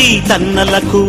రారాజురై తన్నలకు.